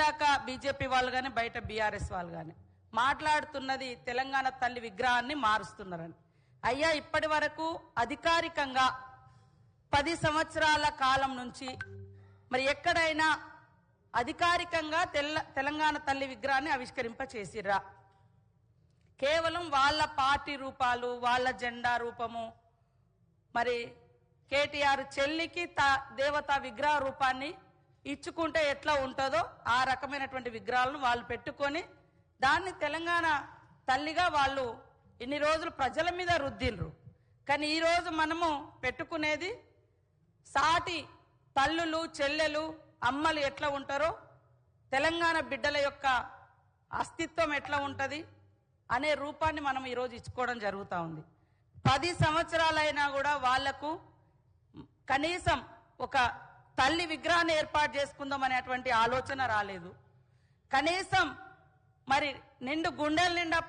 ఇందాక బీజేపీ వాళ్ళు కానీ బయట బీఆర్ఎస్ వాళ్ళు కానీ మాట్లాడుతున్నది తెలంగాణ తల్లి విగ్రహాన్ని మారుస్తున్నారని. అయ్యా ఇప్పటి వరకు అధికారికంగా పది సంవత్సరాల కాలం నుంచి మరి ఎక్కడైనా అధికారికంగా తెల్ల తెలంగాణ తల్లి విగ్రహాన్ని ఆవిష్కరింప చేసిర్రా కేవలం వాళ్ళ పార్టీ రూపాలు వాళ్ళ జెండా రూపము మరి కేటీఆర్ చెల్లికి తా దేవతా విగ్రహ రూపాన్ని ఇచ్చుకుంటే ఎట్లా ఉంటుందో ఆ రకమైనటువంటి విగ్రహాలను వాళ్ళు పెట్టుకొని దాన్ని తెలంగాణ తల్లిగా వాళ్ళు ఇన్ని రోజులు ప్రజల మీద రుద్దిండ్రు. కానీ ఈరోజు మనము పెట్టుకునేది సాటి తల్లులు చెల్లెలు అమ్మలు ఎట్లా ఉంటారో తెలంగాణ బిడ్డల యొక్క అస్తిత్వం ఎట్లా ఉంటుంది అనే రూపాన్ని మనం ఈరోజు ఇచ్చుకోవడం జరుగుతూ ఉంది. పది సంవత్సరాలైనా కూడా వాళ్ళకు కనీసం ఒక తల్లి విగ్రహాన్ని ఏర్పాటు చేసుకుందాం అనేటువంటి ఆలోచన రాలేదు. కనీసం మరి నిండు గుండెల నిండా